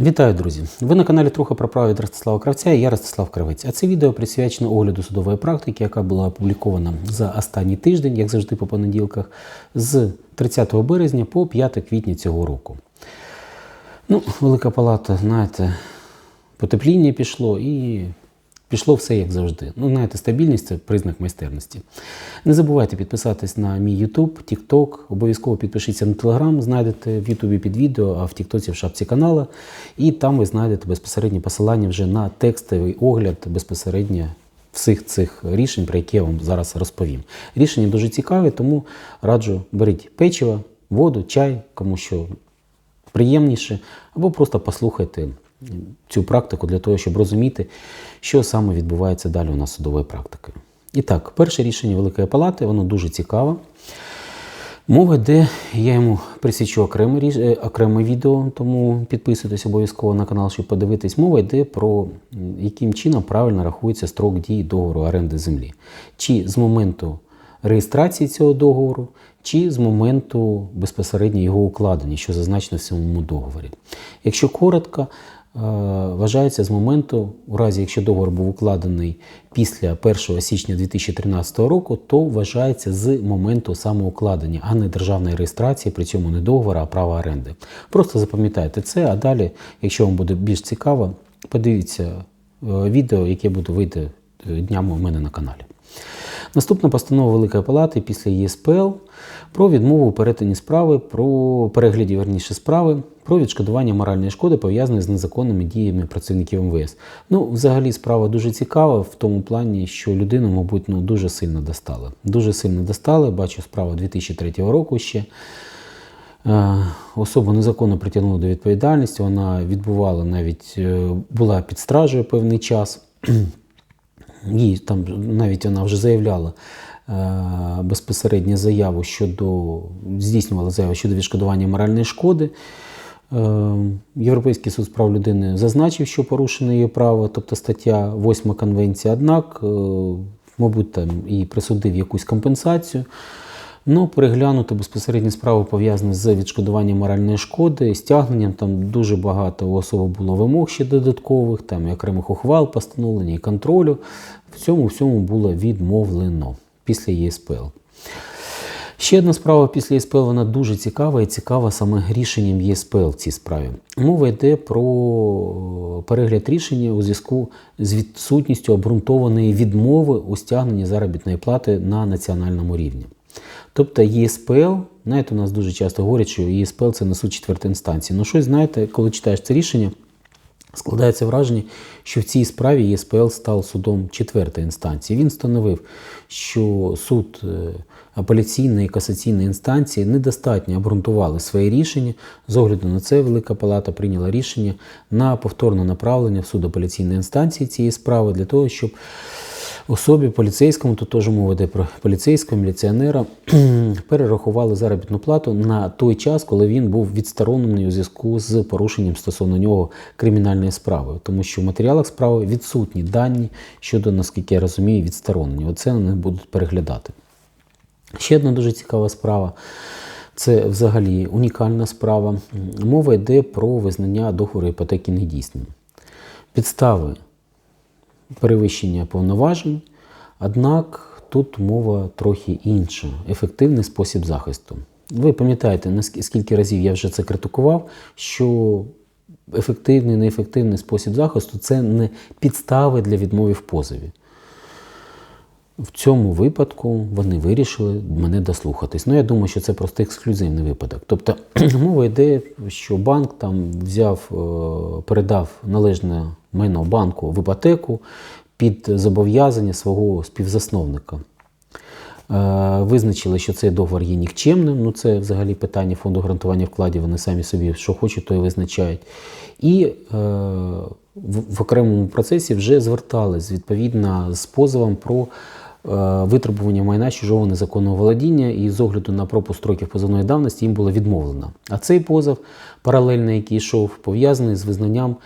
Вітаю, друзі! Ви на каналі Труха про право від Ростислава Кравця і я Ростислав Кравець. А це відео присвячено огляду судової практики, яка була опублікована за останній тиждень, як завжди по понеділках, з 30 березня по 5 квітня цього року. Ну, Велика Палата, знаєте, потепління пішло і пішло все як завжди. Ну, знаєте, стабільність це признак майстерності. Не забувайте підписатись на мій YouTube, TikTok, обов'язково підпишіться на Telegram, знайдете в YouTube під відео, а в TikTok в шапці канала. І там ви знайдете безпосередньо посилання вже на текстовий огляд безпосередньо всіх цих рішень, про які я вам зараз розповім. Рішення дуже цікаві, тому раджу беріть печиво, воду, чай, кому що приємніше, або просто послухайте цю практику для того, щоб розуміти, що саме відбувається далі у нас судовою практикою. І так, перше рішення Великої Палати, воно дуже цікаве. Мова йде, я йому присвячу окреме, е, окреме відео, тому підписуйтесь обов'язково на канал, щоб подивитись. Мова йде про яким чином правильно рахується строк дії договору оренди землі. Чи з моменту реєстрації цього договору, чи з моменту безпосередньо його укладення, що зазначено в самому договорі. Якщо коротко, вважається з моменту, у разі якщо договор був укладений після 1 січня 2013 року, то вважається з моменту самоукладення, а не державної реєстрації, при цьому не договору, а права оренди. Просто запам'ятайте це, а далі, якщо вам буде більш цікаво, подивіться е, відео, яке буде вийти е, днями у мене на каналі. Наступна постанова Великої Палати після ЄСПЛ про відмову у перетині справи, про перегляді верніше справи, про відшкодування моральної шкоди, пов'язаної з незаконними діями працівників МВС. Ну, взагалі, справа дуже цікава в тому плані, що людину, мабуть, ну, дуже сильно достали. Дуже сильно достали. Бачу справу 2003 року ще. Е, Особу незаконно притягнули до відповідальності. Вона відбувала навіть е, була під стражею певний час. Їй там навіть вона вже заявляла е, безпосередньо заяву щодо здійснювала заяву щодо відшкодування моральної шкоди. Е, Європейський суд з прав людини зазначив, що порушено її право, тобто стаття 8 конвенції, однак, е, мабуть, там і присудив якусь компенсацію. Ну, переглянути безпосередньо справи пов'язані з відшкодуванням моральної шкоди, стягненням. Там дуже багато у особи було вимог ще додаткових, там і окремих ухвал, постановлення і контролю. В цьому всьому було відмовлено після ЄСПЛ. Ще одна справа після ЄСПЛ, вона дуже цікава і цікава саме рішенням ЄСПЛ в цій справі. Мова йде про перегляд рішення у зв'язку з відсутністю обґрунтованої відмови у стягненні заробітної плати на національному рівні. Тобто ЄСПЛ, знаєте, у нас дуже часто говорять, що ЄСПЛ це не суд четвертої інстанції. Ну щось, знаєте, коли читаєш це рішення, складається враження, що в цій справі ЄСПЛ став судом четвертої інстанції. Він встановив, що суд е, апеляційної і касаційної інстанції недостатньо обґрунтували своє рішення. З огляду на це Велика Палата прийняла рішення на повторне направлення в суд апеляційної інстанції цієї справи для того, щоб особі поліцейському, тут теж мова йде про поліцейського міліціонера, перерахували заробітну плату на той час, коли він був відсторонений у зв'язку з порушенням стосовно нього кримінальної справи, тому що в матеріалах справи відсутні дані щодо, наскільки я розумію, відсторонення. Оце вони будуть переглядати. Ще одна дуже цікава справа. Це взагалі унікальна справа. Мова йде про визнання договору іпотеки недійсним. Підстави перевищення повноважень, однак тут мова трохи інша ефективний спосіб захисту. Ви пам'ятаєте, наскільки скільки разів я вже це критикував, що ефективний, неефективний спосіб захисту це не підстави для відмови в позові. В цьому випадку вони вирішили мене дослухатись. Ну, я думаю, що це просто ексклюзивний випадок. Тобто мова йде, що банк там взяв, е, передав належне майно банку в іпотеку під зобов'язання свого співзасновника. Е, Визначили, що цей договор є нікчемним. Ну, це взагалі питання фонду гарантування вкладів. Вони самі собі що хочуть, то і визначають. І е, в, в окремому процесі вже звертались відповідно з позовом про витребування майна чужого незаконного володіння, і з огляду на пропуск строків позовної давності їм було відмовлено. А цей позов, паралельно який йшов, пов'язаний з визнанням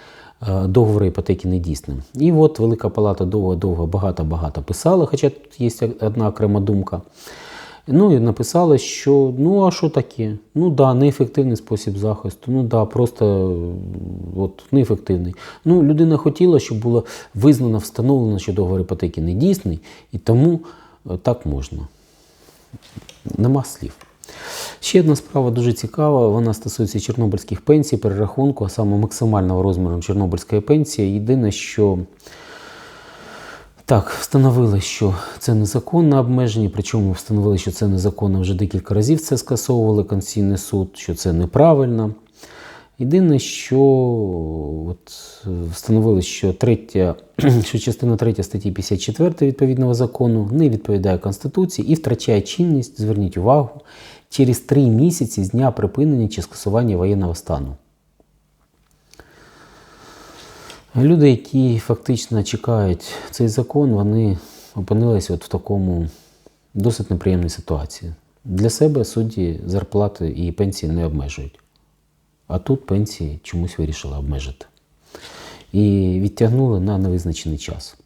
е, договору іпотеки недійсним. І от Велика Палата довго-довго багато-багато писала, хоча тут є одна окрема думка. Ну і написали, що ну а що таке? Ну да, неефективний спосіб захисту. Ну да, просто от неефективний. Ну, людина хотіла, щоб було визнано, встановлено, що договор іпотеки не дійсний, і тому е, так можна. Нема слів. Ще одна справа дуже цікава. Вона стосується чорнобильських пенсій, перерахунку, а саме максимального розміру чорнобильської пенсії. Єдине, що так, встановили, що це незаконне обмеження, причому встановили, що це незаконно вже декілька разів це скасовували Конституційний суд, що це неправильно. Єдине, що от, встановили, що, третя, що частина 3 статті 54 відповідного закону не відповідає Конституції і втрачає чинність, зверніть увагу, через три місяці з дня припинення чи скасування воєнного стану. Люди, які фактично чекають цей закон, вони опинилися от в такому досить неприємній ситуації. Для себе судді зарплати і пенсії не обмежують. А тут пенсії чомусь вирішили обмежити. І відтягнули на невизначений час.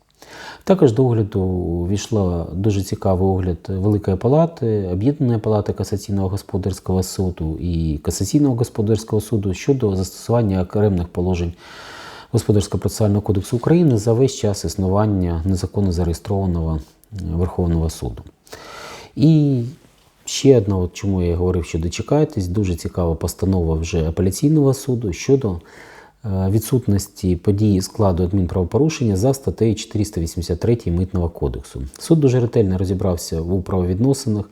Також до огляду війшла дуже цікавий огляд Великої палати, Об'єднаної палати касаційного господарського суду і касаційного господарського суду щодо застосування окремих положень Господарського процесуального кодексу України за весь час існування незаконно зареєстрованого е, Верховного суду. І ще одна, от чому я говорив, що дочекайтесь, дуже цікава постанова вже апеляційного суду щодо е, відсутності події складу адмінправопорушення за статтею 483 Митного кодексу. Суд дуже ретельно розібрався у правовідносинах,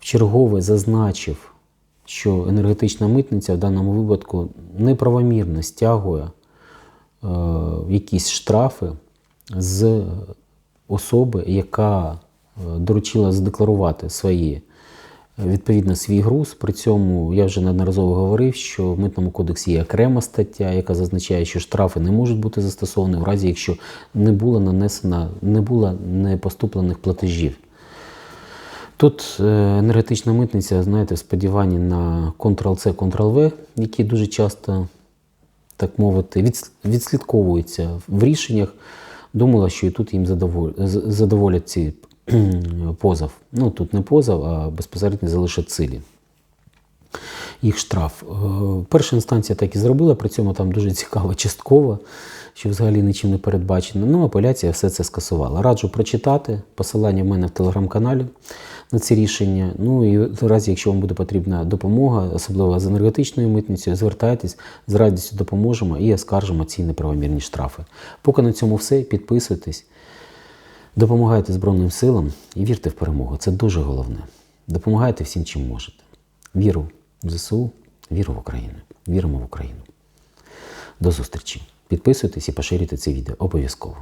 вчергове зазначив, що енергетична митниця в даному випадку неправомірно стягує якісь штрафи з особи, яка е, доручила задекларувати свої е, відповідно свій груз. При цьому я вже неодноразово говорив, що в митному кодексі є окрема стаття, яка зазначає, що штрафи не можуть бути застосовані в разі, якщо не було нанесено, не було непоступлених платежів. Тут е, енергетична митниця, знаєте, в на Ctrl-C, Ctrl-V, які дуже часто, так мовити, відс- відслідковуються в рішеннях, думала, що і тут їм задоволять ці позов. Ну, тут не позов, а безпосередньо залишать цілі. Їх штраф. Е, Перша інстанція так і зробила, при цьому там дуже цікаво частково, що взагалі нічим не передбачено. Ну, апеляція все це скасувала. Раджу прочитати посилання в мене в телеграм-каналі на ці рішення. Ну і в якщо вам буде потрібна допомога, особливо з енергетичною митницею, звертайтесь, з радістю допоможемо і оскаржимо ці неправомірні штрафи. Поки на цьому все, підписуйтесь, допомагайте Збройним силам і вірте в перемогу. Це дуже головне. Допомагайте всім, чим можете. Віру в ЗСУ, віру в Україну. Віримо в Україну. До зустрічі. Підписуйтесь і поширюйте це відео обов'язково.